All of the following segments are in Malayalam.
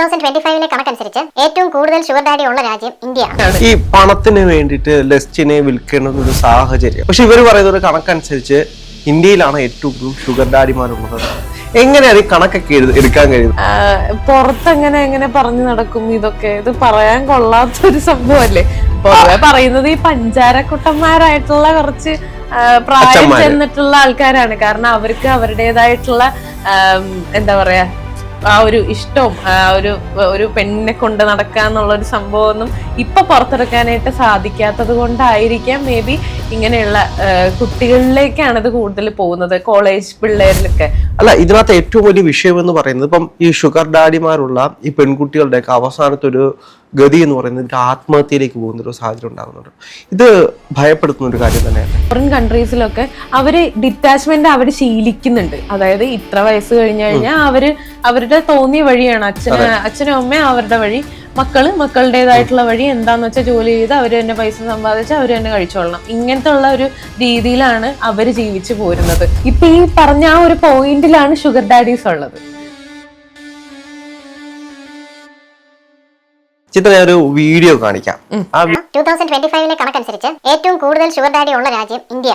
തൗസൻഡ് ട്വന്റി ഫൈവിലെ കണക്കനുസരിച്ച് ഏറ്റവും കൂടുതൽ ഷുഗർ ഡാഡി ഉള്ള രാജ്യം ഇന്ത്യയാണ് ഈ പണത്തിന് വേണ്ടിട്ട് ലെസ്റ്റിനെ വിൽക്കേണ്ട ഒരു സാഹചര്യം. പക്ഷെ ഇവർ പറയുന്ന ഒരു കണക്കനുസരിച്ച് ഇന്ത്യയിലാണ് ഏറ്റവും കൂടുതൽ ഷുഗർ ഡാഡിമാരുള്ളത് എങ്ങനെയാണ് ഈ കണക്കൊക്കെ എടുക്കാൻ കഴിയുന്നത്? പുറത്തെങ്ങനെ എങ്ങനെ പറഞ്ഞു നടക്കും ഇതൊക്കെ? ഇത് പറയാൻ കൊള്ളാത്തൊരു സംഭവമല്ലേ പൊതുവെ പറയുന്നത് ഈ പഞ്ചാരക്കുട്ടന്മാരായിട്ടുള്ള കുറച്ച് പ്രായം ചെന്നിട്ടുള്ള ആൾക്കാരാണ്. കാരണം അവർക്ക് അവരുടേതായിട്ടുള്ള എന്താ പറയാ ആ ഒരു ഇഷ്ടവും ആ ഒരു ഒരു പെണ്ണിനെ കൊണ്ട് നടക്കുക എന്നുള്ള ഒരു സംഭവമൊന്നും ഇപ്പൊ പുറത്തെടുക്കാനായിട്ട് സാധിക്കാത്തത് കൊണ്ടായിരിക്കാം. മേ ബി ഇങ്ങനെയുള്ള കുട്ടികളിലേക്കാണ് ഇത് കൂടുതൽ പോകുന്നത് കോളേജ് പിള്ളേരിലൊക്കെ. അല്ല ഇതിനകത്ത് ഏറ്റവും വലിയ വിഷയം എന്ന് പറയുന്നത് ഇപ്പം ഈ ഷുഗർ ഡാഡിമാരുള്ള ഈ പെൺകുട്ടികളുടെയൊക്കെ അവസാനത്തെ ഒരു ഗതി എന്ന് പറയുന്നത് ആത്മഹത്യയിലേക്ക് പോകുന്ന ഒരു സാഹചര്യം ഉണ്ടാകുന്നുണ്ട്. ഇത് ഭയപ്പെടുത്തുന്ന ഒരു കാര്യം തന്നെയാണ്. ഫോറിൻ കൺട്രീസിലൊക്കെ അവർ ഡിറ്റാച്ച്മെന്റ് അവർ ശീലിക്കുന്നുണ്ട്. അതായത് ഇത്ര വയസ്സ് കഴിഞ്ഞു കഴിഞ്ഞാൽ അവർ അവരുടെ തോന്നിയ വഴിയാണ്. അച്ഛന് അച്ഛനും അമ്മയും അവരുടെ വഴി മക്കൾ മക്കളുടേതായിട്ടുള്ള വഴി എന്താന്ന് വെച്ചാൽ ജോലി ചെയ്ത് അവർ തന്നെ പൈസ സമ്പാദിച്ച് അവർ തന്നെ കഴിച്ചോളണം. ഇങ്ങനത്തെ ഉള്ള ഒരു രീതിയിലാണ് അവർ ജീവിച്ചു പോരുന്നത്. ഇപ്പൊ ഈ പറഞ്ഞ ആ ഒരു പോയിന്റിലാണ് ഷുഗർ ഡാഡീസ് ഉള്ളത്. ചിത്ര ഞാൻ ഒരു വീഡിയോ കാണിക്കാം. ആ ടൂ തൗസൻഡ് ട്വന്റി ഫൈവിലെ കണക്കനുസരിച്ച് ഏറ്റവും കൂടുതൽ ഷുഗർ ഡാഡി ഉള്ള രാജ്യം ഇന്ത്യ.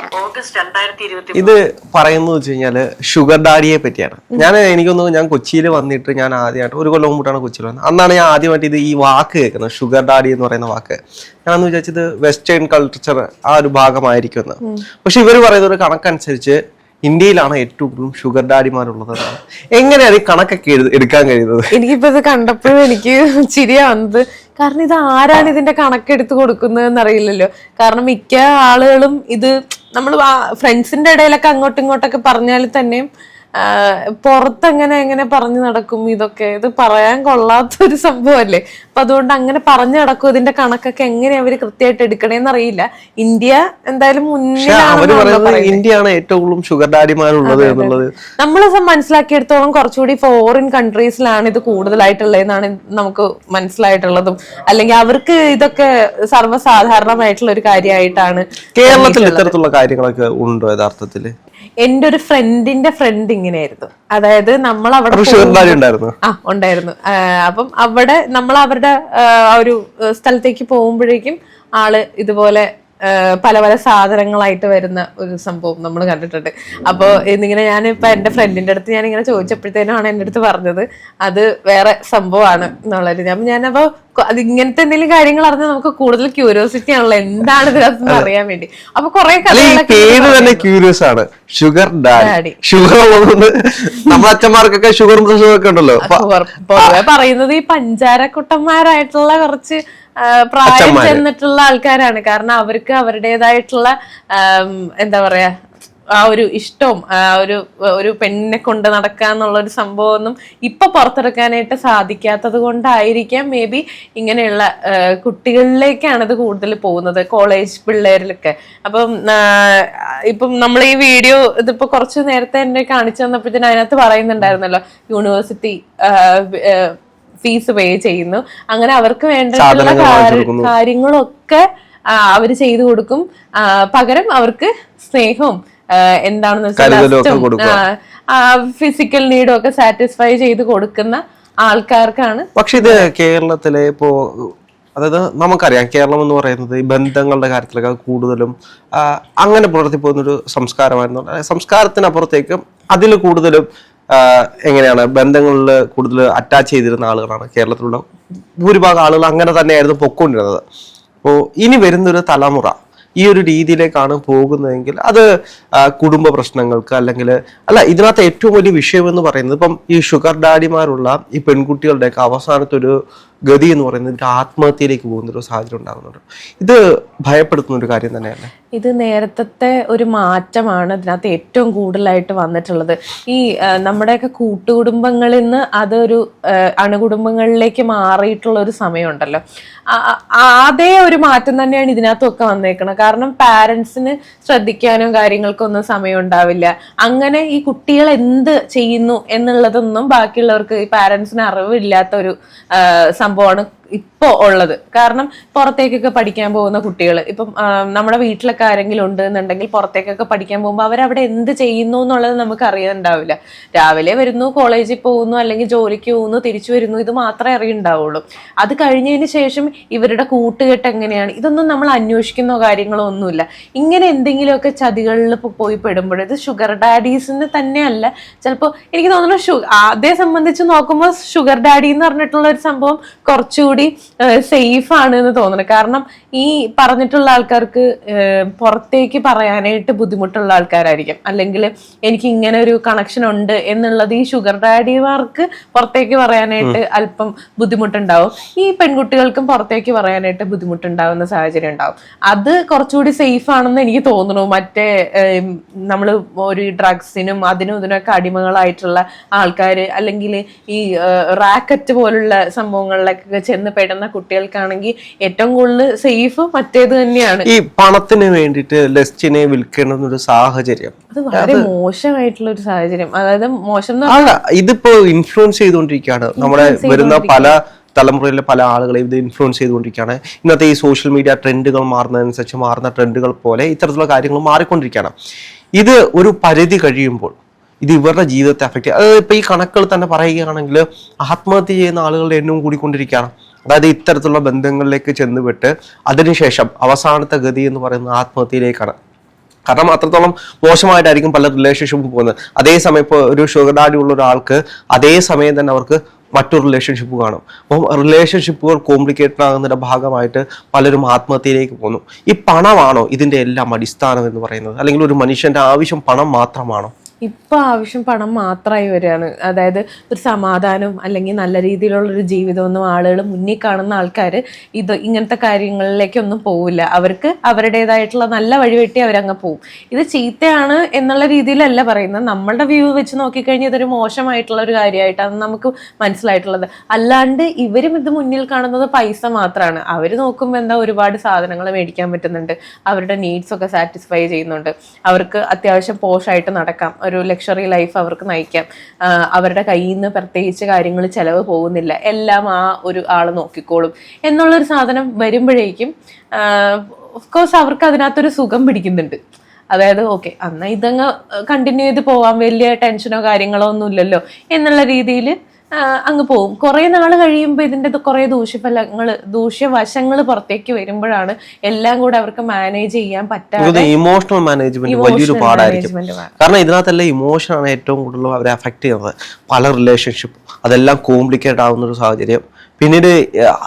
ഇത് പറയുന്നത് വെച്ച് കഴിഞ്ഞാൽ ഷുഗർ ഡാഡിയെ പറ്റിയാണ്. ഞാൻ എനിക്കൊന്ന് ഞാൻ കൊച്ചിയിൽ വന്നിട്ട് ഞാൻ ആദ്യമായിട്ട് ഒരു കൊല്ലം മുമ്പിട്ടാണ് കൊച്ചിയിൽ വന്നത്. അന്നാണ് ഞാൻ ആദ്യമായിട്ട് ഇത് ഈ വാക്ക് കേൾക്കുന്നത് ഷുഗർ ഡാഡി എന്ന് പറയുന്ന വാക്ക്. ഞാനന്ന് വിചാരിച്ചത് വെസ്റ്റേൺ കൾച്ചർ ആ ഒരു ഭാഗമായിരിക്കും എന്ന് പക്ഷെ ഇവർ പറയുന്ന ഒരു കണക്കനുസരിച്ച് ഇന്ത്യയിലാണ് ഏറ്റവും കൂടുതൽ ഷുഗർ ഡാഡിമാരുള്ളത്. എങ്ങനെയാണ് ഈ കണക്കൊക്കെ എടുക്കാൻ കഴിയുന്നത് എനിക്കിപ്പോ ഇത് കണ്ടപ്പോഴും എനിക്ക് ചിരിയാ കാരണം ഇത് ആരാണ് ഇതിന്റെ കണക്കെടുത്ത് കൊടുക്കുന്നതെന്ന് അറിയില്ലല്ലോ കാരണം മിക്ക ആളുകളും ഇത് നമ്മൾ ഫ്രണ്ട്സിന്റെ ഇടയിലൊക്കെ അങ്ങോട്ടും ഇങ്ങോട്ടൊക്കെ പറഞ്ഞാൽ തന്നെയും പുറത്തെങ്ങനെ എങ്ങനെ പറഞ്ഞു നടക്കും ഇതൊക്കെ? ഇത് പറയാൻ കൊള്ളാത്ത ഒരു സംഭവമല്ലേ അപ്പൊ അതുകൊണ്ട് അങ്ങനെ പറഞ്ഞു നടക്കും. ഇതിന്റെ കണക്കൊക്കെ എങ്ങനെ അവർ കൃത്യമായിട്ട് എടുക്കണേന്ന് അറിയില്ല ഇന്ത്യ എന്തായാലും പറയുന്നത് ഇന്ത്യയാണ് ഏറ്റവും കൂടുതൽ ഷുഗർ ഡാഡിമാരുള്ളത് എന്നുള്ളത്. നമ്മൾ മനസ്സിലാക്കിയെടുത്തോളം കുറച്ചുകൂടി ഫോറിൻ കൺട്രീസിലാണ് ഇത് കൂടുതലായിട്ടുള്ളതെന്നാണ് നമുക്ക് മനസ്സിലായിട്ടുള്ളതും. അല്ലെങ്കിൽ അവർക്ക് ഇതൊക്കെ സർവസാധാരണമായിട്ടുള്ള ഒരു കാര്യമായിട്ടാണ് കേരളത്തിൽ ഇത്തരത്തിലുള്ള കാര്യങ്ങളൊക്കെ ഉണ്ടോ യഥാർത്ഥത്തിൽ? എന്റെ ഒരു ഫ്രണ്ടിന്റെ ഫ്രണ്ട് ഇങ്ങനെയായിരുന്നു. അതായത് നമ്മൾ അവിടെ അപ്പൊ ആ ഉണ്ടായിരുന്നു. അപ്പം അവിടെ നമ്മൾ അവരുടെ ഒരു സ്ഥലത്തേക്ക് പോകുമ്പോഴേക്കും ആൾ ഇതുപോലെ പല പല സാധനങ്ങളായിട്ട് വരുന്ന ഒരു സംഭവം നമ്മൾ കണ്ടിട്ടുണ്ട്. അപ്പോൾ ഞാൻ ഇപ്പൊ എന്റെ ഫ്രണ്ടിന്റെ അടുത്ത് ഞാൻ ഇങ്ങനെ ചോദിച്ചപ്പോഴത്തേനാണ് എന്റെ അടുത്ത് പറഞ്ഞത്. അത് വേറെ സംഭവമാണ് എന്നുള്ളത്. ഞാൻ ഞാനപ്പോ അത് ഇങ്ങനത്തെ എന്തെങ്കിലും കാര്യങ്ങൾ അറിഞ്ഞാൽ നമുക്ക് കൂടുതൽ ക്യൂരിയോസിറ്റി ആണല്ലോ. എന്താണ് ഇതിനകത്ത് അറിയാൻ വേണ്ടി. അപ്പൊ കുറെ കാര്യങ്ങളൊക്കെ ക്യൂരിയസ് ആണ്. Sugar daddy. ഷുഗർ ഉള്ളതുകൊണ്ട് നമ്മുടെ അച്ഛന്മാർക്കൊക്കെ ഷുഗറും പ്രഷറും ഒക്കെ ഉണ്ടല്ലോ പൊതുവെ പറയുന്നത് ഈ പഞ്ചാരക്കുട്ടന്മാരായിട്ടുള്ള കുറച്ച് പ്രായം. ചെന്നിട്ടുള്ള ആൾക്കാരാണ് കാരണം അവർക്ക് അവരുടേതായിട്ടുള്ള എന്താ പറയാ ആ ഒരു ഇഷ്ടവും ആ ഒരു ഒരു പെണ്ണിനെ കൊണ്ട് നടക്കുക എന്നുള്ള ഒരു സംഭവമൊന്നും ഇപ്പൊ പുറത്തെടുക്കാനായിട്ട് സാധിക്കാത്തത് കൊണ്ടായിരിക്കാം. മേ ബി ഇങ്ങനെയുള്ള കുട്ടികളിലേക്കാണ് ഇത് കൂടുതൽ പോകുന്നത് കോളേജ് പിള്ളേരിലൊക്കെ. അപ്പം ഇപ്പം നമ്മൾ ഈ വീഡിയോ ഇതിപ്പോ കുറച്ച് നേരത്തെ എന്നെ കാണിച്ചു തന്നപ്പോഴത്തേന് അതിനകത്ത് പറയുന്നുണ്ടായിരുന്നല്ലോ യൂണിവേഴ്സിറ്റി ഫീസ് പേ ചെയ്യുന്നു. അങ്ങനെ അവർക്ക് വേണ്ടിയിട്ടുള്ള കാര്യങ്ങളൊക്കെ ആ, അവർ ചെയ്തു കൊടുക്കും. പകരം അവർക്ക് സ്നേഹവും എന്താണെന്ന് വെച്ചാൽ. ഫിസിക്കൽ നീഡും ഒക്കെ സാറ്റിസ്ഫൈ ചെയ്ത് കൊടുക്കുന്ന ആൾക്കാർക്കാണ് പക്ഷെ ഇത് കേരളത്തിലെ ഇപ്പോ അതായത് നമുക്കറിയാം കേരളം എന്ന് പറയുന്നത് ഈ ബന്ധങ്ങളുടെ കാര്യത്തിലൊക്കെ കൂടുതലും അങ്ങനെ പുലർത്തി പോകുന്ന ഒരു സംസ്കാരമായിരുന്നു സംസ്കാരത്തിനപ്പുറത്തേക്കും അതിൽ കൂടുതലും എങ്ങനെയാണ് ബന്ധങ്ങളിൽ കൂടുതൽ അറ്റാച്ച് ചെയ്തിരുന്ന ആളുകളാണ് കേരളത്തിലുള്ള ഭൂരിഭാഗം ആളുകൾ അങ്ങനെ തന്നെയായിരുന്നു പൊക്കൊണ്ടിരുന്നത് അപ്പോൾ ഇനി വരുന്നൊരു തലമുറ ഈ ഒരു രീതിയിലേക്കാണ് പോകുന്നതെങ്കിൽ അത് കുടുംബ പ്രശ്നങ്ങൾക്ക് അല്ലെങ്കിൽ അല്ല ഇതിനകത്ത് ഏറ്റവും വലിയ വിഷയം എന്ന് പറയുന്നത് ഇപ്പം ഈ ഷുഗർ ഡാഡിമാരുള്ള ഈ പെൺകുട്ടികളുടെയൊക്കെ അവസാനത്തെ ഒരു ഗതി എന്ന് പറയുന്നത് ആത്മഹത്യയിലേക്ക് പോകുന്ന ഒരു സാഹചര്യം ഉണ്ടാകുന്നുണ്ട്. ഇത് ഭയപ്പെടുത്തുന്ന ഒരു കാര്യം തന്നെയാണ് ഇത് നേരത്തെ ഒരു മാറ്റമാണ് ഇതിനകത്ത് ഏറ്റവും കൂടുതലായിട്ട് വന്നിട്ടുള്ളത്. ഈ നമ്മുടെയൊക്കെ കൂട്ടുകുടുംബങ്ങളിൽ നിന്ന് അതൊരു അണുകുടുംബങ്ങളിലേക്ക് മാറിയിട്ടുള്ള ഒരു സമയമുണ്ടല്ലോ. അതേ ഒരു മാറ്റം തന്നെയാണ് ഇതിനകത്തൊക്കെ വന്നേക്കുന്നത് കാരണം പാരൻസിന് ശ്രദ്ധിക്കാനോ കാര്യങ്ങൾക്കോ ഒന്നും സമയം ഉണ്ടാവില്ല. അങ്ങനെ ഈ കുട്ടികൾ എന്ത് ചെയ്യുന്നു എന്നുള്ളതൊന്നും ബാക്കിയുള്ളവർക്ക് ഈ പാരൻസിന് അറിവില്ലാത്ത ഒരു ആ, സംഭവമാണ്. ഇപ്പോ ഉള്ളത്. കാരണം പുറത്തേക്കൊക്കെ പഠിക്കാൻ പോകുന്ന കുട്ടികൾ ഇപ്പം നമ്മുടെ വീട്ടിലൊക്കെ ആരെങ്കിലും ഉണ്ട് എന്നുണ്ടെങ്കിൽ പുറത്തേക്കൊക്കെ പഠിക്കാൻ പോകുമ്പോൾ അവരവിടെ എന്ത് ചെയ്യുന്നു എന്നുള്ളത് നമുക്ക് അറിയാനുണ്ടാവില്ല. രാവിലെ വരുന്നു കോളേജിൽ പോകുന്നു അല്ലെങ്കിൽ ജോലിക്ക് പോകുന്നു തിരിച്ചു വരുന്നു ഇത് മാത്രമേ അറിയുണ്ടാവുള്ളൂ. അത് കഴിഞ്ഞതിന് ശേഷം ഇവരുടെ കൂട്ടുകെട്ട് എങ്ങനെയാണ്? ഇതൊന്നും നമ്മൾ അന്വേഷിക്കുന്ന കാര്യങ്ങളോ ഒന്നുമില്ല. ഇങ്ങനെ എന്തെങ്കിലുമൊക്കെ ചതികളിൽ പോയി പെടുമ്പോൾ ഇത് ഷുഗർ ഡാഡീസിന് തന്നെയല്ല. ചിലപ്പോൾ എനിക്ക് തോന്നുന്നു അതേ സംബന്ധിച്ച് നോക്കുമ്പോൾ ഷുഗർ ഡാഡി എന്ന് പറഞ്ഞിട്ടുള്ള ഒരു സംഭവം കുറച്ചുകൂടി സേഫ് ആണ് എന്ന് തോന്നുന്നു കാരണം ഈ പറഞ്ഞിട്ടുള്ള ആൾക്കാർക്ക് പുറത്തേക്ക് പറയാനായിട്ട് ബുദ്ധിമുട്ടുള്ള ആൾക്കാരായിരിക്കും. അല്ലെങ്കിൽ എനിക്ക് ഇങ്ങനെ ഒരു കണക്ഷൻ ഉണ്ട് എന്നുള്ളത് ഈ ഷുഗർ ഡാഡിമാർക്ക് പുറത്തേക്ക് പറയാനായിട്ട് അല്പം ബുദ്ധിമുട്ടുണ്ടാവും. ഈ പെൺകുട്ടികൾക്കും പുറത്തേക്ക് പറയാനായിട്ട് ബുദ്ധിമുട്ടുണ്ടാവുന്ന സാഹചര്യം ഉണ്ടാവും. അത് കുറച്ചുകൂടി സേഫ് ആണെന്ന് എനിക്ക് തോന്നുന്നു. മറ്റേ നമ്മൾ ഒരു ഡ്രഗ്സിനും അതിനും ഇതിനൊക്കെ അടിമകളായിട്ടുള്ള ആൾക്കാർ അല്ലെങ്കിൽ ഈ റാക്കറ്റ് പോലുള്ള സംഭവങ്ങളിലൊക്കെ ചെന്ന് പെടുന്ന കുട്ടികൾക്കാണെങ്കിൽ ഏറ്റവും കൂടുതൽ സേഫ് മറ്റേത് തന്നെയാണ്. ഈ പണത്തിന് വേണ്ടിട്ട് ലെസ്റ്റിനെ വിൽക്കണം ഒരു സാഹചര്യം. അത് വളരെ മോശമായിട്ടുള്ള ഒരു സാഹചര്യം. അതായത് മോശം എന്ന് അല്ല ഇതിപ്പോ ഇൻഫ്ലുവൻസ് ചെയ്തുകൊണ്ടിരിക്കുകയാണ്. നമ്മുടെ വരുന്ന പല തലമുറയിലെ പല ആളുകളെ ഇത് ഇൻഫ്ലുവൻസ് ചെയ്തുകൊണ്ടിരിക്കുകയാണ്. ഇന്നത്തെ ഈ സോഷ്യൽ മീഡിയ ട്രെൻഡുകൾ മാറുന്നതനുസരിച്ച് മാറുന്ന ട്രെൻഡുകൾ പോലെ ഇത്തരത്തിലുള്ള കാര്യങ്ങൾ മാറിക്കൊണ്ടിരിക്കുകയാണ്. ഇത് ഒരു പരിധി കഴിയുമ്പോൾ ഇത് ഇവരുടെ ജീവിതത്തെ അഫക്റ്റ് ചെയ്യും. അതായത് ഇപ്പൊ ഈ കണക്കുകൾ തന്നെ പറയുകയാണെങ്കിൽ ആത്മഹത്യ ചെയ്യുന്ന ആളുകളുടെ എണ്ണവും കൂടിക്കൊണ്ടിരിക്കുകയാണ്. അതായത് ഇത്തരത്തിലുള്ള ബന്ധങ്ങളിലേക്ക് ചെന്നുവിട്ട് അതിനുശേഷം അവസാനത്തെ ഗതി എന്ന് പറയുന്നത് ആത്മഹത്യയിലേക്കാണ്. കാരണം അത്രത്തോളം മോശമായിട്ടായിരിക്കും പല റിലേഷൻഷിപ്പും പോകുന്നത്. അതേസമയം ഇപ്പോൾ ഒരു ഷുഗർ ഡാഡി ഉള്ള ഒരാൾക്ക് അതേ സമയം തന്നെ അവർക്ക് മറ്റൊരു റിലേഷൻഷിപ്പ് കാണും. അപ്പം റിലേഷൻഷിപ്പുകൾ കോംപ്ലിക്കേറ്റഡ് ആകുന്നതിന്റെ ഭാഗമായിട്ട് പലരും ആത്മഹത്യയിലേക്ക് പോകുന്നു. ഈ പണമാണോ ഇതിന്റെ എല്ലാം അടിസ്ഥാനം എന്ന് പറയുന്നത്? അല്ലെങ്കിൽ ഒരു മനുഷ്യന്റെ ആവശ്യം പണം മാത്രമാണോ? ഇപ്പൊ ആവശ്യം പണം മാത്രമായി വരികയാണ്. അതായത് ഒരു സമാധാനം അല്ലെങ്കിൽ നല്ല രീതിയിലുള്ള ഒരു ജീവിതമൊന്നും ആളുകൾ മുന്നിൽ കാണുന്ന ആൾക്കാർ ഇത് ഇങ്ങനത്തെ കാര്യങ്ങളിലേക്കൊന്നും പോവില്ല. അവർക്ക് അവരുടേതായിട്ടുള്ള നല്ല വഴിവെട്ടി അവരങ്ങ് പോവും. ഇത് ചീത്തയാണ് എന്നുള്ള രീതിയിലല്ല പറയുന്നത്. നമ്മളുടെ വ്യൂ വെച്ച് നോക്കിക്കഴിഞ്ഞാൽ ഇതൊരു മോശമായിട്ടുള്ള ഒരു കാര്യമായിട്ടാണ് നമുക്ക് മനസ്സിലായിട്ടുള്ളത്. അല്ലാണ്ട് ഇവരും ഇത് മുന്നിൽ കാണുന്നത് പൈസ മാത്രമാണ് അവർ നോക്കുമ്പോൾ എന്താ ഒരുപാട് സാധനങ്ങൾ മേടിക്കാൻ പറ്റുന്നുണ്ട്. അവരുടെ നീഡ്സ് ഒക്കെ സാറ്റിസ്ഫൈ ചെയ്യുന്നുണ്ട്. അവർക്ക് അത്യാവശ്യം പോഷായിട്ട് നടക്കാം. ഒരു ലക്ഷറി ലൈഫ് അവർക്ക് നയിക്കാം. അവരുടെ കയ്യിൽ നിന്ന് പ്രത്യേകിച്ച് കാര്യങ്ങൾ ചിലവ് പോകുന്നില്ല. എല്ലാം ആ ഒരു ആൾ നോക്കിക്കോളും. എന്നുള്ളൊരു സാധനം വരുമ്പോഴേക്കും ഓഫ്കോഴ്സ് അവർക്ക് അതിനകത്തൊരു സുഖം പിടിക്കുന്നുണ്ട്. അതായത് ഓക്കെ അന്ന് ഇതങ്ങ് കണ്ടിന്യൂ ചെയ്ത് പോവാൻ വലിയ ടെൻഷനോ കാര്യങ്ങളോ ഒന്നും ഇല്ലല്ലോ എന്നുള്ള രീതിയിൽ അങ്ങ് പോവും. കുറെ നാൾ കഴിയുമ്പോൾ ഇതിന്റെ കുറെ ദൂഷ്യഫലങ്ങൾ ദൂഷ്യവശങ്ങൾ പുറത്തേക്ക് വരുമ്പോഴാണ് എല്ലാം കൂടെ അവർക്ക് മാനേജ് ചെയ്യാൻ പറ്റാതെ ഇമോഷണൽ മാനേജ്മെന്റ് വലിയൊരു പാടായിരിക്കും. കാരണം ഇതിനകത്തല്ല ഇമോഷൻ ആണ് ഏറ്റവും കൂടുതൽ അവരെ അഫക്റ്റ് ചെയ്യുന്നത്. പല റിലേഷൻഷിപ്പ് അതെല്ലാം കോംപ്ലിക്കേറ്റ് ആവുന്ന ഒരു സാഹചര്യം. പിന്നീട്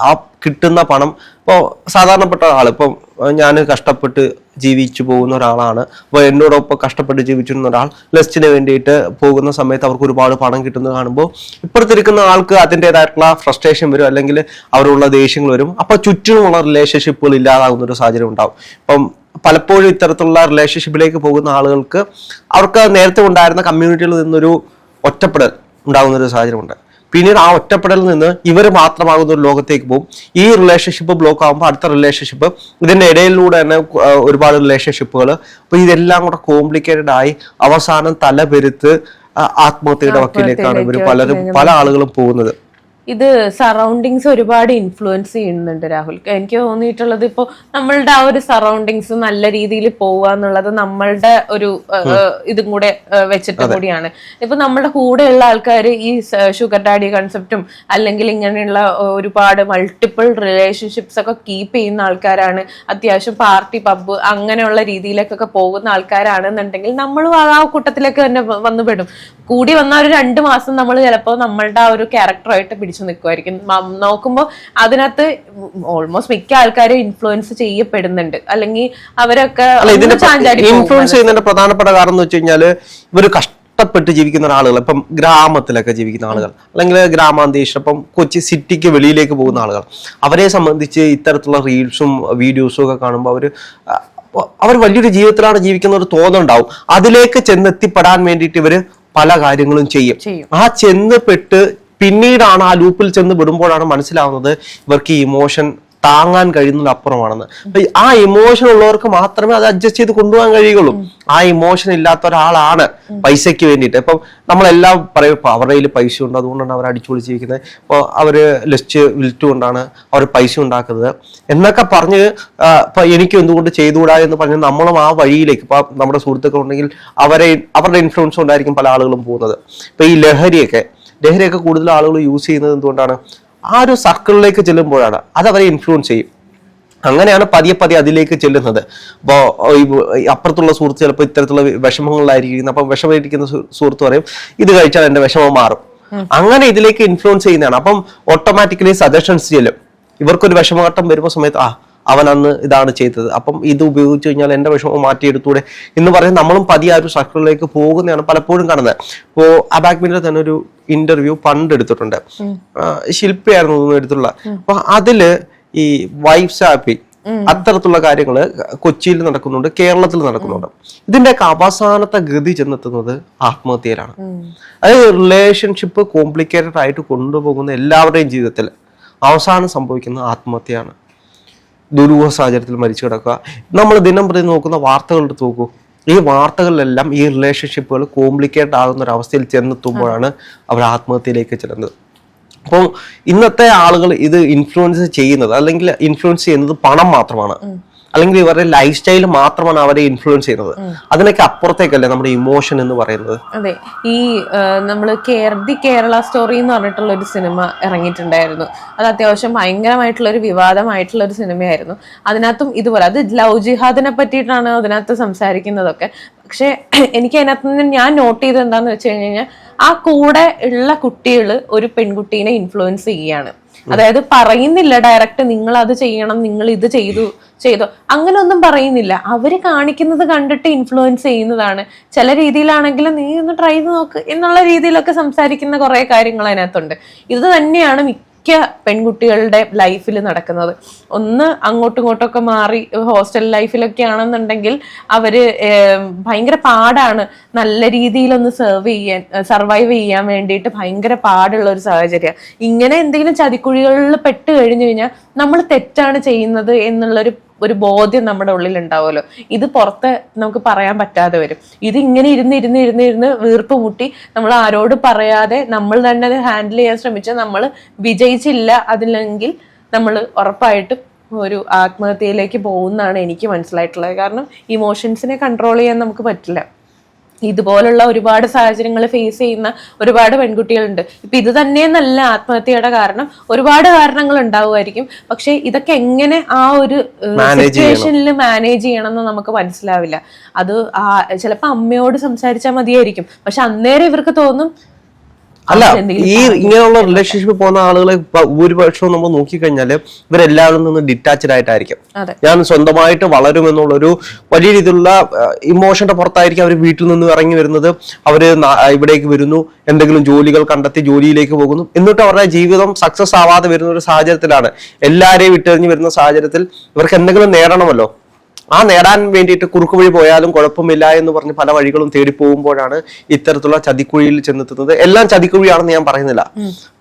ആ കിട്ടുന്ന പണം ഇപ്പോൾ സാധാരണപ്പെട്ട ആൾ ഇപ്പം ഞാൻ കഷ്ടപ്പെട്ട് ജീവിച്ചു പോകുന്ന ഒരാളാണ്. അപ്പോൾ എന്നോടൊപ്പം കഷ്ടപ്പെട്ട് ജീവിച്ചിരുന്ന ഒരാൾ ലസ്റ്റിന് വേണ്ടിയിട്ട് പോകുന്ന സമയത്ത് അവർക്ക് ഒരുപാട് പണം കിട്ടുന്നത് കാണുമ്പോൾ ഇപ്പുറത്തിരിക്കുന്ന ആൾക്ക് അതിന്റെതായിട്ടുള്ള ഫ്രസ്ട്രേഷൻ വരും അല്ലെങ്കിൽ അവരുള്ള ദേഷ്യങ്ങൾ വരും. അപ്പോൾ ചുറ്റുമുള്ള റിലേഷൻഷിപ്പുകൾ ഇല്ലാതാകുന്ന ഒരു സാഹചര്യം ഉണ്ടാവും. ഇപ്പം പലപ്പോഴും ഇത്തരത്തിലുള്ള റിലേഷൻഷിപ്പിലേക്ക് പോകുന്ന ആളുകൾക്ക് അവർക്ക് നേരത്തെ ഉണ്ടായിരുന്ന കമ്മ്യൂണിറ്റിയിൽ നിന്നൊരു ഒറ്റപ്പെടൽ ഉണ്ടാകുന്ന ഒരു സാഹചര്യമുണ്ട്. പിന്നീട് ആ ഒറ്റപ്പെടലിൽ നിന്ന് ഇവർ മാത്രമാകുന്ന ഒരു ലോകത്തേക്ക് പോകും. ഈ റിലേഷൻഷിപ്പ് ബ്ലോക്ക് ആകുമ്പോൾ അടുത്ത റിലേഷൻഷിപ്പ് ഇതിന്റെ ഇടയിലൂടെ തന്നെ ഒരുപാട് റിലേഷൻഷിപ്പുകൾ അപ്പൊ ഇതെല്ലാം കൂടെ കോംപ്ലിക്കേറ്റഡ് ആയി അവസാനം തലപെരുത്ത് ആത്മഹത്യയുടെ വക്കിലേക്കാണ് ഇവർ പലരും പല ആളുകളും പോകുന്നത്. ഇത് സറൗണ്ടിങ്സ് ഒരുപാട് ഇൻഫ്ലുവൻസ് ചെയ്യുന്നുണ്ട് രാഹുൽ. എനിക്ക് തോന്നിയിട്ടുള്ളത് ഇപ്പോൾ നമ്മളുടെ ആ ഒരു സറൗണ്ടിങ്സ് നല്ല രീതിയിൽ പോവുക എന്നുള്ളത് നമ്മളുടെ ഒരു ഇതും കൂടെ വെച്ചിട്ട് കൂടിയാണ്. ഇപ്പൊ നമ്മുടെ കൂടെയുള്ള ആൾക്കാർ ഈ ഷുഗർ ഡാഡി കൺസെപ്റ്റും അല്ലെങ്കിൽ ഇങ്ങനെയുള്ള ഒരുപാട് മൾട്ടിപ്പിൾ റിലേഷൻഷിപ്സ് ഒക്കെ കീപ്പ് ചെയ്യുന്ന ആൾക്കാരാണ്. അത്യാവശ്യം പാർട്ടി പബ്ബ് അങ്ങനെയുള്ള രീതിയിലേക്കൊക്കെ പോകുന്ന ആൾക്കാരാണെന്നുണ്ടെങ്കിൽ നമ്മളും ആ കൂട്ടത്തിലേക്ക് തന്നെ വന്നുപെടും. വന്നു പെടും കൂടി വന്ന ഒരു രണ്ട് മാസം നമ്മൾ ചിലപ്പോൾ നമ്മളുടെ ആ ഒരു ക്യാരക്ടറായിട്ട് പിടിച്ചു നിൽക്കുമായിരിക്കും നോക്കുമ്പോൾ അതിനകത്ത് ഓൾമോസ്റ്റ് മിക്ക ആൾക്കാരും ഇൻഫ്ലുവൻസ് ചെയ്യപ്പെടുന്നുണ്ട്. അല്ലെങ്കിൽ അവരൊക്കെ. ഇൻഫ്ലുവൻസ് ചെയ്യുന്നതിന്റെ പ്രധാനപ്പെട്ട കാരണം എന്ന് വെച്ച് കഴിഞ്ഞാൽ ഇവർ കഷ്ടപ്പെട്ട് ജീവിക്കുന്ന ആളുകൾ ഇപ്പം ഗ്രാമത്തിലൊക്കെ ജീവിക്കുന്ന ആളുകൾ. അല്ലെങ്കിൽ ഗ്രാമാന്തരീക്ഷം ഇപ്പം കൊച്ചി സിറ്റിക്ക് വെളിയിലേക്ക് പോകുന്ന ആളുകൾ. അവരെ സംബന്ധിച്ച് ഇത്തരത്തിലുള്ള റീൽസും വീഡിയോസും ഒക്കെ കാണുമ്പോൾ അവർ അവർ വലിയൊരു ജീവിതത്തിലാണ് ജീവിക്കുന്ന ഒരു തോന്നുണ്ടാവും അതിലേക്ക് ചെന്നെത്തിപ്പെടാൻ വേണ്ടിയിട്ട് ഇവർ പല കാര്യങ്ങളും ചെയ്യും. ചെയ്യും. ആ ചെന്ന് പെട്ട് പിന്നീടാണ് ആ ലൂപ്പിൽ ചെന്ന് വിടുമ്പോഴാണ് മനസ്സിലാവുന്നത് ഇവർക്ക് ഈ ഇമോഷൻ താങ്ങാൻ കഴിയുന്നതിന് അപ്പുറമാണെന്ന്. അപ്പൊ ആ ഇമോഷൻ ഉള്ളവർക്ക് മാത്രമേ അത് അഡ്ജസ്റ്റ് ചെയ്ത് കൊണ്ടുപോകാൻ കഴിയുള്ളൂ ആ ഇമോഷൻ ഇല്ലാത്ത ഒരാളാണ് പൈസയ്ക്ക് വേണ്ടിയിട്ട്. ഇപ്പം നമ്മളെല്ലാം പറയും ഇപ്പൊ അവരുടെ കയ്യിൽ പൈസ ഉണ്ട് അതുകൊണ്ടാണ് അവർ അടിച്ചു ജീവിക്കുന്നത് ഇപ്പോൾ അവർ ലിസ്റ്റ് വിൽറ്റുകൊണ്ടാണ് അവർ പൈസ ഉണ്ടാക്കുന്നത്. എന്നൊക്കെ പറഞ്ഞ് ഇപ്പൊ എനിക്ക് എന്തുകൊണ്ട് ചെയ്തുകൂടാ എന്ന് പറഞ്ഞ് നമ്മളും ആ വഴിയിലേക്ക് ഇപ്പൊ നമ്മുടെ സുഹൃത്തുക്കൾ ഉണ്ടെങ്കിൽ അവരെ അവരുടെ ഇൻഫ്ലുവൻസ് കൊണ്ടായിരിക്കും പല ആളുകളും പോകുന്നത്. ഇപ്പൊ ഈ ലഹരിയൊക്കെ ലഹരിയൊക്കെ കൂടുതൽ ആളുകൾ യൂസ് ചെയ്യുന്നത് എന്തുകൊണ്ടാണ്? ആ ഒരു സർക്കിളിലേക്ക് ചെല്ലുമ്പോഴാണ്. അത് അവരെ ഇൻഫ്ലുവൻസ് ചെയ്യും. അങ്ങനെയാണ് പതിയെ പതിയെ അതിലേക്ക് ചെല്ലുന്നത്. അപ്പോൾ അപ്പുറത്തുള്ള സുഹൃത്ത് ചിലപ്പോൾ ഇത്തരത്തിലുള്ള വിഷമങ്ങളിലായിരിക്കും. അപ്പം വിഷമിരിക്കുന്ന സുഹൃത്ത് പറയും ഇത് കഴിച്ചാൽ എന്റെ വിഷമം മാറും. അങ്ങനെ ഇതിലേക്ക് ഇൻഫ്ലുവൻസ് ചെയ്യുന്നതാണ്. അപ്പം ഓട്ടോമാറ്റിക്കലി സജഷൻസ് ചെല്ലും. ഇവർക്കൊരു വിഷമഘട്ടം വരുമ്പോൾ സമയത്ത് ആ അവൻ അന്ന് ഇതാണ് ചെയ്തത്. അപ്പം ഇത് ഉപയോഗിച്ച് കഴിഞ്ഞാൽ എന്റെ വിഷമം മാറ്റിയെടുത്തൂടെ? എന്ന് പറഞ്ഞ് നമ്മളും പതിയെ ആ ഒരു സർക്കിളിലേക്ക് പോകുന്നതാണ് പലപ്പോഴും കാണുന്നത്. ഇപ്പോ അബാക്മിന്റെ തന്നെ ഒരു ഇന്റർവ്യൂ പണ്ട് എടുത്തിട്ടുണ്ട്. ശില്പിയായിരുന്നു എടുത്തുള്ള അപ്പൊ അതിൽ ഈ വൈഫ് ഷാപ്പിംഗ് അത്തരത്തിലുള്ള കാര്യങ്ങൾ കൊച്ചിയിൽ നടക്കുന്നുണ്ട് കേരളത്തിൽ നടക്കുന്നുണ്ട്. ഇതിന്റെയൊക്കെ അവസാനത്തെ ഗതി ചെന്നെത്തുന്നത് ആത്മഹത്യയിലാണ്. അതായത് റിലേഷൻഷിപ്പ് കോംപ്ലിക്കേറ്റഡ് ആയിട്ട് കൊണ്ടുപോകുന്ന എല്ലാവരുടെയും ജീവിതത്തിൽ അവസാനം സംഭവിക്കുന്ന ആത്മഹത്യയാണ്. ദുരൂഹ സാഹചര്യത്തിൽ മരിച്ചു കിടക്കുക. നമ്മൾ ദിനം പ്രതി നോക്കുന്ന വാർത്തകളുടെ നോക്കൂ. ഈ വാർത്തകളിലെല്ലാം ഈ റിലേഷൻഷിപ്പുകൾ കോംപ്ലിക്കേറ്റ് ആകുന്ന ഒരു അവസ്ഥയിൽ ചെന്നെത്തുമ്പോഴാണ് അവർ ആത്മഹത്യയിലേക്ക് ചെല്ലുന്നത്. അപ്പോൾ ഇന്നത്തെ ആളുകൾ ഇത് ഇൻഫ്ലുവൻസ് ചെയ്യുന്നത് അല്ലെങ്കിൽ ഇൻഫ്ലുവൻസ് ചെയ്യുന്നത് പണം മാത്രമാണ്. അല്ലെങ്കിൽ ഇവരുടെ ലൈഫ് സ്റ്റൈൽ മാത്രമാണ് അവരെ ഇൻഫ്ലുവൻസ് ചെയ്യുന്നത്. അതിനൊക്കെ അപ്പുറത്തേക്കല്ലേ നമ്മുടെ ഇമോഷൻ എന്ന് പറയുന്നത്? അതെ. ഈ നമ്മൾ ദി കേരള സ്റ്റോറി എന്ന് പറഞ്ഞിട്ടുള്ള ഒരു സിനിമ ഇറങ്ങിയിട്ടുണ്ടായിരുന്നു. അത് അത്യാവശ്യം ഭയങ്കരമായിട്ടുള്ള ഒരു വിവാദമായിട്ടുള്ള ഒരു സിനിമയായിരുന്നു അതിനകത്തും ഇതുപോലെ അത് ലവ് ജിഹാദിനെ പറ്റിയിട്ടാണ് അതിനകത്ത് സംസാരിക്കുന്നതൊക്കെ. പക്ഷെ എനിക്ക് അതിനകത്ത് നിന്ന് ഞാൻ നോട്ട് ചെയ്തത് എന്താന്ന് വെച്ച് കഴിഞ്ഞ് കഴിഞ്ഞാൽ ആ കൂടെ ഉള്ള കുട്ടികൾ ഒരു പെൺകുട്ടീനെ ഇൻഫ്ലുവൻസ് ചെയ്യാണ് അതായത് പറയുന്നില്ല ഡയറക്റ്റ് നിങ്ങൾ അത് ചെയ്യണം നിങ്ങൾ ഇത് ചെയ്തു ചെയ്തോ. അങ്ങനെ ഒന്നും പറയുന്നില്ല. അവർ കാണിക്കുന്നത് കണ്ടിട്ട് ഇൻഫ്ലുവൻസ് ചെയ്യുന്നതാണ്. ചില രീതിയിലാണെങ്കിലും നീ ഒന്ന് ട്രൈ ചെയ്ത് നോക്ക് എന്നുള്ള രീതിയിലൊക്കെ സംസാരിക്കുന്ന കുറെ കാര്യങ്ങൾ അതിനകത്തുണ്ട്. ഇത് തന്നെയാണ് മിക്ക പെൺകുട്ടികളുടെ ലൈഫിൽ നടക്കുന്നത്. ഒന്ന് അങ്ങോട്ടും ഇങ്ങോട്ടൊക്കെ മാറി ഹോസ്റ്റൽ ലൈഫിലൊക്കെ ആണെന്നുണ്ടെങ്കിൽ അവർ ഭയങ്കര പാടാണ്. നല്ല രീതിയിലൊന്ന് സെർവ് ചെയ്യാൻ സർവൈവ് ചെയ്യാൻ വേണ്ടിയിട്ട് ഭയങ്കര പാടുള്ള ഒരു സാഹചര്യം. ഇങ്ങനെ എന്തെങ്കിലും ചതിക്കുഴികളിൽ പെട്ട് കഴിഞ്ഞു കഴിഞ്ഞാൽ നമ്മൾ തെറ്റാണ് ചെയ്യുന്നത് എന്നുള്ളൊരു ഒരു ബോധ്യം നമ്മുടെ ഉള്ളിൽ ഉണ്ടാവുമല്ലോ ഇത് പുറത്ത് നമുക്ക് പറയാൻ പറ്റാതെ വരും. ഇത് ഇങ്ങനെ ഇരുന്ന് ഇരുന്ന് ഇരുന്ന് ഇരുന്ന് വീർപ്പ് മുട്ടി നമ്മൾ ആരോട് പറയാതെ നമ്മൾ തന്നെ അത് ഹാൻഡിൽ ചെയ്യാൻ ശ്രമിച്ചാൽ നമ്മൾ വിജയിച്ചില്ല അതില്ലെങ്കിൽ നമ്മൾ ഉറപ്പായിട്ടും ഒരു ആത്മഹത്യയിലേക്ക് പോകുന്നതാണ് എനിക്ക് മനസ്സിലായിട്ടുള്ളത്. കാരണം ഇമോഷൻസിനെ കൺട്രോൾ ചെയ്യാൻ നമുക്ക് പറ്റില്ല. ഇതുപോലുള്ള ഒരുപാട് സാഹചര്യങ്ങൾ ഫേസ് ചെയ്യുന്ന ഒരുപാട് പെൺകുട്ടികളുണ്ട്. ഇപ്പൊ ഇത് തന്നെയെന്നല്ല ആത്മഹത്യയുടെ കാരണം. ഒരുപാട് കാരണങ്ങൾ ഉണ്ടാവുമായിരിക്കും. പക്ഷെ ഇതൊക്കെ എങ്ങനെ ആ ഒരു സിറ്റുവേഷനിൽ മാനേജ് ചെയ്യണം. എന്ന് നമുക്ക് മനസ്സിലാവില്ല. അത് ആ ചിലപ്പോ അമ്മയോട് സംസാരിച്ചാൽ മതിയായിരിക്കും. പക്ഷെ അന്നേരം ഇവർക്ക് തോന്നും അല്ല ഈ ഇങ്ങനെയുള്ള റിലേഷൻഷിപ്പ് പോകുന്ന ആളുകളെ ഭൂരിപക്ഷവും നമ്മൾ നോക്കിക്കഴിഞ്ഞാൽ ഇവരെല്ലാവരും നിന്ന് ഡിറ്റാച്ച്ഡ് ആയിട്ടായിരിക്കും. ഞാൻ സ്വന്തമായിട്ട് വളരും വളരുമെന്നുള്ളൊരു വലിയ രീതിയിലുള്ള ഇമോഷന്റെ പുറത്തായിരിക്കും അവർ വീട്ടിൽ നിന്ന് ഇറങ്ങി വരുന്നത്. അവർ ഇവിടേക്ക് വരുന്നു. എന്തെങ്കിലും ജോലികൾ കണ്ടെത്തി ജോലിയിലേക്ക് പോകുന്നു. എന്നിട്ട് അവരുടെ ജീവിതം സക്സസ് ആവാതെ വരുന്ന ഒരു സാഹചര്യത്തിലാണ്. എല്ലാരെയും വിട്ടെറിഞ്ഞ് വരുന്ന സാഹചര്യത്തിൽ ഇവർക്ക് എന്തെങ്കിലും നേടണമല്ലോ. ആ നേടാൻ വേണ്ടിയിട്ട് കുറുക്കു വഴി പോയാലും കുഴപ്പമില്ല എന്ന് പറഞ്ഞ് പല വഴികളും തേടി പോകുമ്പോഴാണ് ഇത്തരത്തിലുള്ള ചതിക്കുഴിയിൽ ചെന്നെത്തുന്നത്. എല്ലാം ചതിക്കുഴിയാണെന്ന് ഞാൻ പറയുന്നില്ല.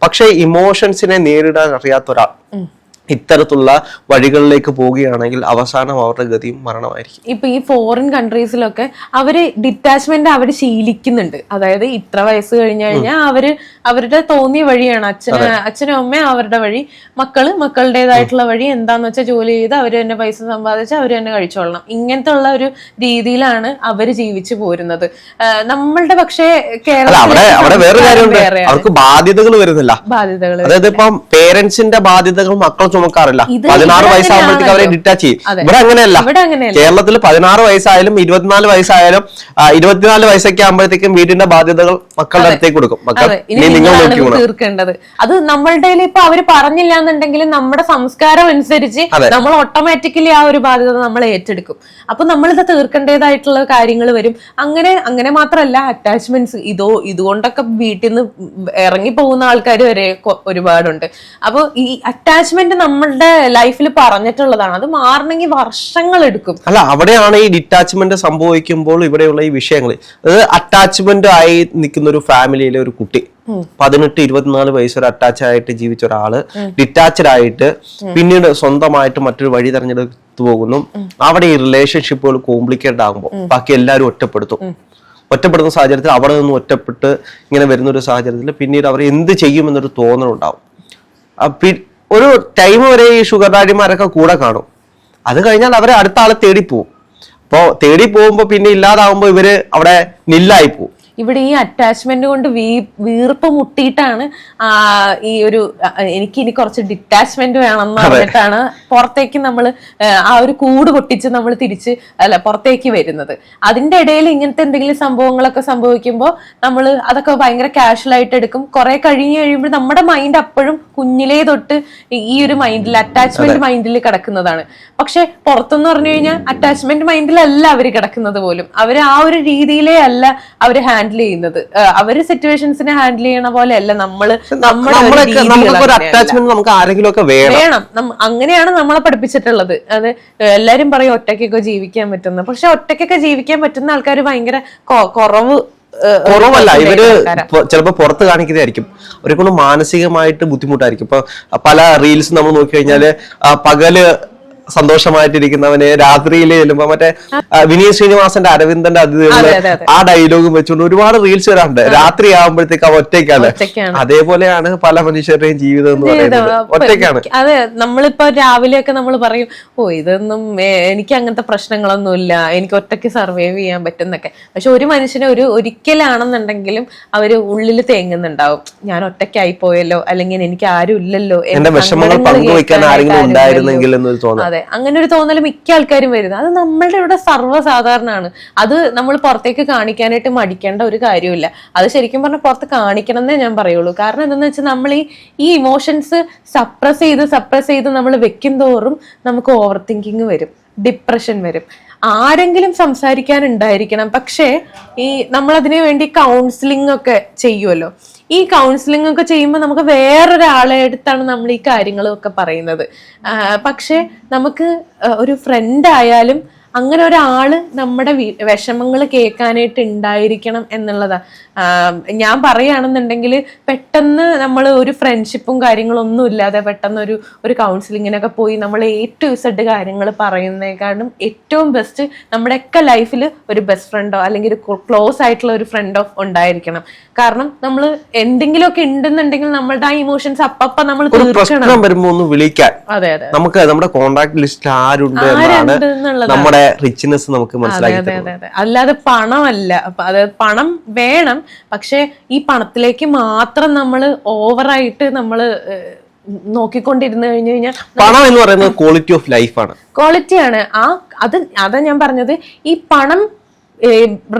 പക്ഷേ ഇമോഷൻസിനെ നേരിടാൻ അറിയാത്ത ഒരാൾ. ഇത്തരത്തിലുള്ള വഴികളിലേക്ക് പോവുകയാണെങ്കിൽ അവസാനം അവരുടെ ഗതിയും മരണമായിരിക്കും. ഇപ്പൊ ഈ ഫോറിൻ കൺട്രീസിലൊക്കെ അവർ ഡിറ്റാച്ച്മെന്റ് അവർ ശീലിക്കുന്നുണ്ട്. അതായത് ഇത്ര വയസ്സ് കഴിഞ്ഞു കഴിഞ്ഞാൽ അവർ അവരുടെ തോന്നിയ വഴിയാണ്. അച്ഛന് അച്ഛനും അമ്മ അവരുടെ വഴി. മക്കൾ മക്കളുടേതായിട്ടുള്ള വഴി എന്താന്ന് വെച്ചാൽ ജോലി ചെയ്ത് അവർ തന്നെ പൈസ സമ്പാദിച്ച് അവർ തന്നെ കഴിച്ചോളണം. ഇങ്ങനത്തെ ഉള്ള ഒരു രീതിയിലാണ് അവർ ജീവിച്ചു പോരുന്നത്. നമ്മളുടെ പക്ഷേ കേരളത്തിൽ അവർക്ക് ബാധ്യതകൾ വരുന്നില്ല. ബാധ്യതകൾ അതായത് ഇപ്പം പേരൻസിന്റെ ബാധ്യതകൾ മക്കൾ ചുമക്കാറില്ല ഇത് പതിനാറ് വയസ്സാകുമ്പോഴത്തേക്ക് അവരെ ഡിറ്റാച്ച് ചെയ്യും. ഇവിടെ അങ്ങനെയല്ല. കേരളത്തിൽ പതിനാറ് വയസ്സായാലും ഇരുപത്തിനാല് വയസ്സായാലും ഇരുപത്തിനാല് വയസ്സൊക്കെ ആകുമ്പോഴത്തേക്കും വീടിന്റെ ബാധ്യതകൾ മക്കളുടെ അടുത്തേക്ക് കൊടുക്കും. മക്കൾ നിങ്ങൾ തീർക്കേണ്ടത്. അത് നമ്മളുടെ ഇപ്പൊ അവർ പറഞ്ഞില്ല എന്നുണ്ടെങ്കിലും നമ്മുടെ സംസ്കാരം അനുസരിച്ച് നമ്മൾ ഓട്ടോമാറ്റിക്കലി ആ ഒരു ബാധ്യത നമ്മൾ ഏറ്റെടുക്കും. അപ്പൊ നമ്മളിത് തീർക്കേണ്ടതായിട്ടുള്ള കാര്യങ്ങൾ വരും. അങ്ങനെ അങ്ങനെ മാത്രമല്ല അറ്റാച്ച്മെന്റ്സ് ഇതോ ഇതുകൊണ്ടൊക്കെ വീട്ടിൽ നിന്ന് ഇറങ്ങി പോകുന്ന ആൾക്കാർ വരെ ഒരുപാടുണ്ട്. അപ്പോൾ ഈ അറ്റാച്ച്മെന്റ് നമ്മളുടെ ലൈഫിൽ പറഞ്ഞിട്ടുള്ളതാണ്. അത് മാറണമെങ്കിൽ വർഷങ്ങൾ എടുക്കും. അല്ല അവിടെയാണ് ഈ ഡിറ്റാച്ച്മെന്റ് സംഭവിക്കുമ്പോൾ ഇവിടെയുള്ള ഈ വിഷയങ്ങൾ. അതായത് അറ്റാച്ച്മെന്റ് ആയി നിൽക്കുന്ന ഒരു ഫാമിലിയിലെ ഒരു കുട്ടി. പതിനെട്ട് ഇരുപത്തിനാല് വയസ്സ് ഒരു അറ്റാച്ച് ആയിട്ട് ജീവിച്ച ഒരാൾ ഡിറ്റാച്ച്ഡ് ആയിട്ട് പിന്നീട് സ്വന്തമായിട്ട് മറ്റൊരു വഴി തെരഞ്ഞെടുത്തു പോകുന്നു. അവിടെ ഈ റിലേഷൻഷിപ്പുകൾ കോംപ്ലിക്കേറ്റഡ് ആകുമ്പോൾ ബാക്കി എല്ലാവരും ഒറ്റപ്പെടുത്തും. ഒറ്റപ്പെടുന്ന സാഹചര്യത്തിൽ അവിടെ നിന്ന് ഒറ്റപ്പെട്ട് ഇങ്ങനെ വരുന്ന ഒരു സാഹചര്യത്തിൽ പിന്നീട് അവർ എന്ത് ചെയ്യുമെന്നൊരു തോന്നലുണ്ടാവും. ഒരു ടൈം വരെ ഈ ഷുഗർ ഡാഡിമാരൊക്കെ കൂടെ കാണും. അത് കഴിഞ്ഞാൽ അവരെ അടുത്ത ആളെ തേടി പോവും. അപ്പോൾ തേടി പോകുമ്പോ പിന്നെ ഇല്ലാതാവുമ്പോ ഇവർ അവിടെ നില്ലായി പോവും. ഇവിടെ ഈ അറ്റാച്ച്മെന്റ് കൊണ്ട് വീ വീർപ്പ് മുട്ടിയിട്ടാണ് ആ, ഈ ഒരു എനിക്ക് ഇനി കുറച്ച് ഡിറ്റാച്ച്മെന്റ് വേണം എന്ന് പറഞ്ഞിട്ടാണ് പുറത്തേക്ക് നമ്മൾ ആ ഒരു കൂട് പൊട്ടിച്ച് നമ്മൾ തിരിച്ച് അല്ല പുറത്തേക്ക് വരുന്നത്. അതിന്റെ ഇടയിൽ ഇങ്ങനത്തെ എന്തെങ്കിലും സംഭവങ്ങളൊക്കെ സംഭവിക്കുമ്പോൾ നമ്മൾ അതൊക്കെ ഭയങ്കര കാഷ്വൽ ആയിട്ട് എടുക്കും. കുറെ കഴിഞ്ഞ് കഴിയുമ്പോൾ നമ്മുടെ മൈൻഡ് അപ്പോഴും കുഞ്ഞിലേ തൊട്ട് ഈ ഒരു മൈൻഡിൽ അറ്റാച്ച്മെന്റ് മൈൻഡിൽ കിടക്കുന്നതാണ്. പക്ഷെ പുറത്തെന്ന് പറഞ്ഞു കഴിഞ്ഞാൽ അറ്റാച്ച്മെന്റ് മൈൻഡിലല്ല അവർ കിടക്കുന്നത് പോലും. അവർ ആ ഒരു രീതിയിലേ അല്ല അവർ ഹാൻഡിൽ ചെയ്യുന്നത്. അവർ സിറ്റുവേഷൻസിനെ ഹാൻഡിൽ ചെയ്യണ പോലെ അല്ല നമ്മൾ അറ്റാച്ച്മെന്റ് നമുക്ക് ആരെങ്കിലും ഒക്കെ വേണം. അങ്ങനെയാണ് നമ്മളെ പഠിപ്പിച്ചിട്ടുള്ളത്. അത് എല്ലാരും പറയും ഒറ്റയ്ക്കൊക്കെ ജീവിക്കാൻ പറ്റുന്ന. പക്ഷെ ഒറ്റയ്ക്കൊക്കെ ജീവിക്കാൻ പറ്റുന്ന ആൾക്കാർ ഭയങ്കര കുറവ് കുറവല്ല. ഇവർ ആൾക്കാരാ. ചിലപ്പോ പുറത്ത് കാണിക്കുന്നതായിരിക്കും. അവരെ കൊണ്ട് മാനസികമായിട്ട് ബുദ്ധിമുട്ടായിരിക്കും. ഇപ്പൊ പല റീൽസ് നമ്മൾ നോക്കി കഴിഞ്ഞാൽ പകൽ സന്തോഷമായിട്ടിരിക്കുന്നവന് രാത്രിയിൽ ചെല്ലുമ്പോ മറ്റേ വിനീത് ശ്രീനിവാസന്റെ അരവിന്ദന്റെ അതിഥികളിൽ അതെ, അതെ, അതെ. ആ ഡയലോഗും വെച്ചുകൊണ്ട് ഒരുപാട് റീൽസ് വരാറുണ്ട്. രാത്രി ആവുമ്പോഴത്തേക്ക് അവ ഒറ്റയ്ക്കാണ്. അതേപോലെയാണ് പല മനുഷ്യരുടെയും ജീവിതം എന്ന് പറയുന്നത്. ഒറ്റയ്ക്കാണ്. അതെ നമ്മളിപ്പോ രാവിലെയൊക്കെ നമ്മൾ പറയും ഓ ഇതൊന്നും എനിക്ക് അങ്ങനത്തെ പ്രശ്നങ്ങളൊന്നുമില്ല എനിക്ക് ഒറ്റയ്ക്ക് സർവൈവ് ചെയ്യാൻ പറ്റുന്നൊക്കെ. പക്ഷെ ഒരു മനുഷ്യനെ ഒരു ഒരിക്കലാണെന്നുണ്ടെങ്കിലും അവർ ഉള്ളിൽ തേങ്ങുന്നുണ്ടാവും. ഞാൻ ഒറ്റയ്ക്കായി പോയല്ലോ. അല്ലെങ്കിൽ എനിക്ക് ആരും ഇല്ലല്ലോ. എന്റെ വിഷമങ്ങൾ പങ്കുവെക്കാൻ ആരെങ്കിലും ഉണ്ടായിരുന്നെങ്കിൽ എന്ന് തോന്നുന്നു അതെ അങ്ങനെ ഒരു തോന്നൽ മിക്ക ആൾക്കാരും വരുന്നത്. അത് നമ്മളുടെ ഇവിടെ സർവസാധാരണമാണ് അത് നമ്മൾ പുറത്തേക്ക് കാണിക്കാനായിട്ട് മടിക്കേണ്ട ഒരു കാര്യമില്ല അത് ശരിക്കും പറഞ്ഞാൽ പുറത്ത് കാണിക്കണം എന്നേ ഞാൻ പറയുള്ളൂ. കാരണം എന്താണെന്ന് വെച്ചാൽ നമ്മൾ ഈ ഈ ഇമോഷൻസ് സപ്രസ് ചെയ്ത് സപ്രസ് ചെയ്ത് നമ്മൾ വെക്കും തോറും നമുക്ക് ഓവർ തിങ്കിങ് വരും. ഡിപ്രഷൻ വരും. ആരെങ്കിലും സംസാരിക്കാനുണ്ടായിരിക്കണം. പക്ഷേ ഈ നമ്മൾ അതിനു വേണ്ടി കൗൺസിലിംഗ് ഒക്കെ ചെയ്യുമല്ലോ ഈ കൗൺസിലിംഗ് ഒക്കെ ചെയ്യുമ്പോൾ നമുക്ക് വേറൊരാളെ അടുത്താണ് നമ്മൾ ഈ കാര്യങ്ങളൊക്കെ പറയുന്നത്. പക്ഷേ നമുക്ക് ഒരു ഫ്രണ്ട് ആയാലും അങ്ങനെ ഒരാൾ നമ്മുടെ വിഷമങ്ങൾ കേൾക്കാനായിട്ട് ഉണ്ടായിരിക്കണം എന്നുള്ളതാ. ഞാൻ പറയുകയാണെന്നുണ്ടെങ്കിൽ പെട്ടെന്ന് നമ്മൾ ഒരു ഫ്രണ്ട്ഷിപ്പും കാര്യങ്ങളും ഒന്നും ഇല്ലാതെ പെട്ടെന്ന് ഒരു ഒരു കൗൺസിലിങ്ങിനൊക്കെ പോയി നമ്മൾ എ ടു ഇസഡ് കാര്യങ്ങൾ പറയുന്നതിനെക്കാളും ഏറ്റവും ബെസ്റ്റ് നമ്മുടെയൊക്കെ ലൈഫിൽ ഒരു ബെസ്റ്റ് ഫ്രണ്ടോ അല്ലെങ്കിൽ ഒരു ക്ലോസ് ആയിട്ടുള്ള ഒരു ഫ്രണ്ടോ ഉണ്ടായിരിക്കണം. കാരണം നമ്മൾ എന്തെങ്കിലുമൊക്കെ ഉണ്ടെന്നുണ്ടെങ്കിൽ നമ്മളുടെ ആ ഇമോഷൻസ് അപ്പപ്പ നമ്മൾ തീർച്ചയായിട്ടും തീർക്കണം. പ്രശ്നം വരുമ്പോ ഒന്ന് വിളിക്കാൻ. അതെ അതെ. നമുക്ക് നമ്മുടെ കോൺടാക്ട് ലിസ്റ്റിൽ ആരുണ്ട് എന്നുള്ളതാണ്. നമ്മുടെ റിച്ച്നെസ് നമുക്ക് മനസ്സിലാക്കി അല്ലാതെ പണമല്ല. അതായത് പണം വേണം പക്ഷെ ഈ പണത്തിലേക്ക് മാത്രം നമ്മൾ ഓവറായിട്ട് നമ്മൾ നോക്കിക്കൊണ്ടിരുന്നു കഴിഞ്ഞു കഴിഞ്ഞാൽ പണം എന്ന് പറയുന്നത് ക്വാളിറ്റി ഓഫ് ലൈഫാണ് ക്വാളിറ്റിയാണ് ആ അത് അതാ ഞാൻ പറഞ്ഞത്. ഈ പണം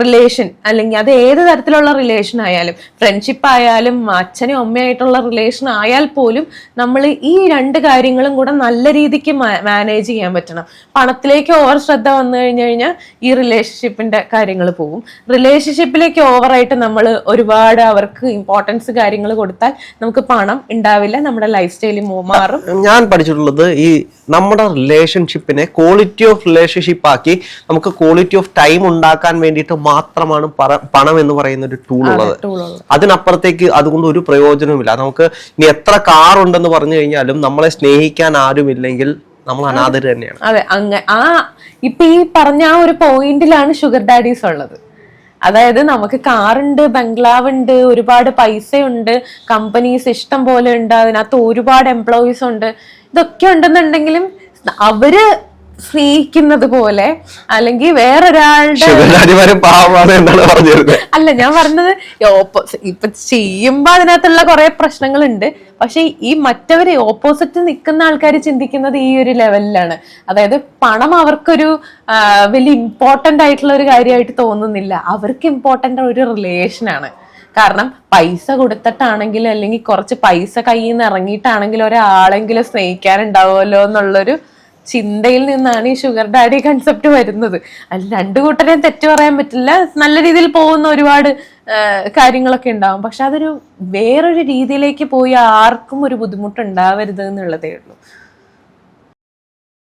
റിലേഷൻ അല്ലെങ്കിൽ അത് ഏത് തരത്തിലുള്ള റിലേഷൻ ആയാലും ഫ്രണ്ട്ഷിപ്പ് ആയാലും അച്ഛനും അമ്മയായിട്ടുള്ള റിലേഷൻ ആയാൽ പോലും നമ്മൾ ഈ രണ്ട് കാര്യങ്ങളും കൂടെ നല്ല രീതിക്ക് മാനേജ് ചെയ്യാൻ പറ്റണം. പണത്തിലേക്ക് ഓവർ ശ്രദ്ധ വന്നു കഴിഞ്ഞു കഴിഞ്ഞാൽ ഈ റിലേഷൻഷിപ്പിന്റെ കാര്യങ്ങൾ പോകും. റിലേഷൻഷിപ്പിലേക്ക് ഓവറായിട്ട് നമ്മൾ ഒരുപാട് അവർക്ക് ഇമ്പോർട്ടൻസ് കാര്യങ്ങൾ കൊടുത്താൽ നമുക്ക് പണം ഉണ്ടാവില്ല നമ്മുടെ ലൈഫ് സ്റ്റൈലിൽ മാറും. ഞാൻ പഠിച്ചിട്ടുള്ളത് ഈ നമ്മുടെ റിലേഷൻഷിപ്പിനെ ക്വാളിറ്റി ഓഫ് റിലേഷൻഷിപ്പ് ആക്കി നമുക്ക് ക്വാളിറ്റി ഓഫ് ടൈം ഉണ്ടാക്കാൻ വേണ്ടിയിട്ട് മാത്രമാണ് പണം എന്ന് പറയുന്ന ഒരു ടൂൾ ഉള്ളത്. അതിനപ്പുറത്തേക്ക് അതുകൊണ്ട് ഒരു പ്രയോജനവുമില്ല. നമുക്ക് ഇനി എത്ര കാർ ഉണ്ടെന്ന് പറഞ്ഞു കഴിഞ്ഞാലും നമ്മളെ സ്നേഹിക്കാൻ ആരുമില്ലെങ്കിൽ നമ്മൾ അനാഥര് തന്നെയാണ്. അതെ അങ്ങ ആ ഇപ്പൊ ഈ പറഞ്ഞ ആ ഒരു പോയിന്റിലാണ് ഷുഗർ ഡാഡീസ് ഉള്ളത്. അതായത് നമുക്ക് കാറുണ്ട് ബംഗ്ലാവ് ഉണ്ട് ഒരുപാട് പൈസയുണ്ട് കമ്പനീസ് ഇഷ്ടം പോലെ ഉണ്ട് അതിനകത്ത് ഒരുപാട് എംപ്ലോയീസ് ഉണ്ട്. ഇതൊക്കെ ഉണ്ടെന്നുണ്ടെങ്കിലും അവർ സ്നേഹിക്കുന്നത് പോലെ അല്ലെങ്കിൽ വേറൊരാളുടെ അല്ല ഞാൻ പറഞ്ഞത് ഇപ്പൊ ചെയ്യുമ്പോ അതിനകത്തുള്ള കുറെ പ്രശ്നങ്ങളുണ്ട്. പക്ഷെ ഈ മറ്റവര് ഓപ്പോസിറ്റ് നിൽക്കുന്ന ആൾക്കാർ ചിന്തിക്കുന്നത് ഈ ഒരു ലെവലിലാണ് അതായത് പണം അവർക്കൊരു വലിയ ഇമ്പോർട്ടന്റ് ആയിട്ടുള്ള ഒരു കാര്യമായിട്ട് തോന്നുന്നില്ല. അവർക്ക് ഇമ്പോർട്ടന്റ് ഒരു റിലേഷൻ ആണ്. കാരണം പൈസ കൊടുത്തിട്ടാണെങ്കിലും അല്ലെങ്കിൽ കുറച്ച് പൈസ കയ്യിൽ നിന്ന് ഇറങ്ങിയിട്ടാണെങ്കിലും ഒരാളെങ്കിലും സ്നേഹിക്കാനുണ്ടാവുമല്ലോ എന്നുള്ളൊരു ചിന്തയിൽ നിന്നാണ് ഈ ഷുഗർ ഡാഡി കൺസെപ്റ്റ് വരുന്നത്. അതിൽ രണ്ടു കൂട്ടരെയും തെറ്റ് പറയാൻ പറ്റില്ല. നല്ല രീതിയിൽ പോകുന്ന ഒരുപാട് കാര്യങ്ങളൊക്കെ ഉണ്ടാവും. പക്ഷെ അതൊരു വേറൊരു രീതിയിലേക്ക് പോയി ആർക്കും ഒരു ബുദ്ധിമുട്ട് ഉണ്ടാവരുത് എന്നുള്ളതേ ഉള്ളൂ.